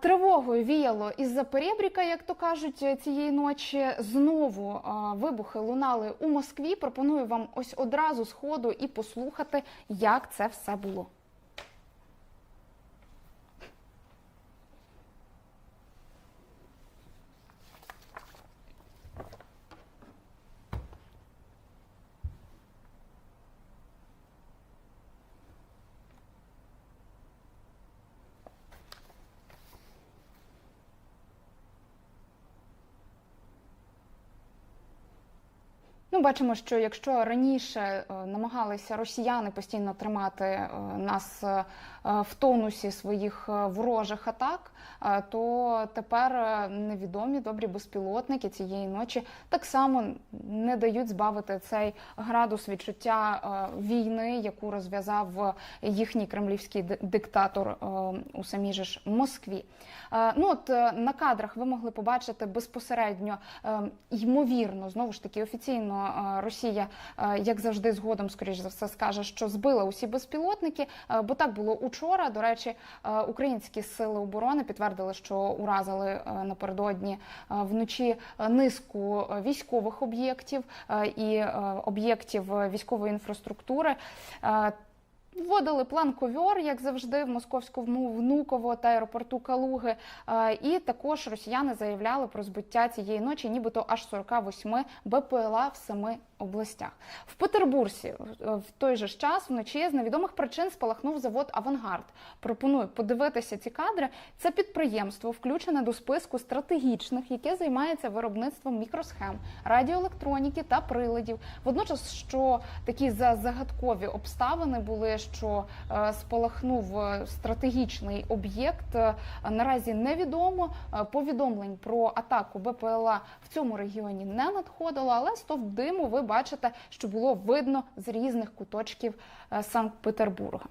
Тривогою віяло із-за перебріка, як то кажуть, е, цієї ночі. Знову вибухи лунали у Москві. Пропоную вам ось одразу з ходу і послухати, як це все було. Ну, бачимо, що якщо раніше е, намагалися росіяни постійно тримати е, нас е, в тонусі своїх ворожих атак, то тепер невідомі добрі безпілотники цієї ночі так само не дають збавити цей градус відчуття війни, яку розв'язав їхній кремлівський диктатор у самій же ж Москві. Ну от на кадрах ви могли побачити безпосередньо ймовірно, знову ж таки офіційно Росія, як завжди, згодом, скоріш за все, скаже, що збила усі безпілотники. Бо так було учора. До речі, українські сили оборони підтвердили, що уразили напередодні вночі низку військових об'єктів і об'єктів військової інфраструктури. Вводили план ковьор, як завжди, в московському внуково та аеропорту Калуги. І також росіяни заявляли про збиття цієї ночі, нібито аж 48 БПЛА в семи областях. В Петербурзі в той же час вночі з невідомих причин спалахнув завод Авангард. Пропоную подивитися ці кадри. Це підприємство включене до списку стратегічних, яке займається виробництвом мікросхем, радіоелектроніки та приладів. Водночас, що такі за загадкові обставини були, що е, спалахнув е, стратегічний об'єкт. е, Наразі невідомо. Повідомлень про атаку БПЛА в цьому регіоні не надходило, але стовп диму ви бачите, що було видно з різних куточків Санкт-Петербурга.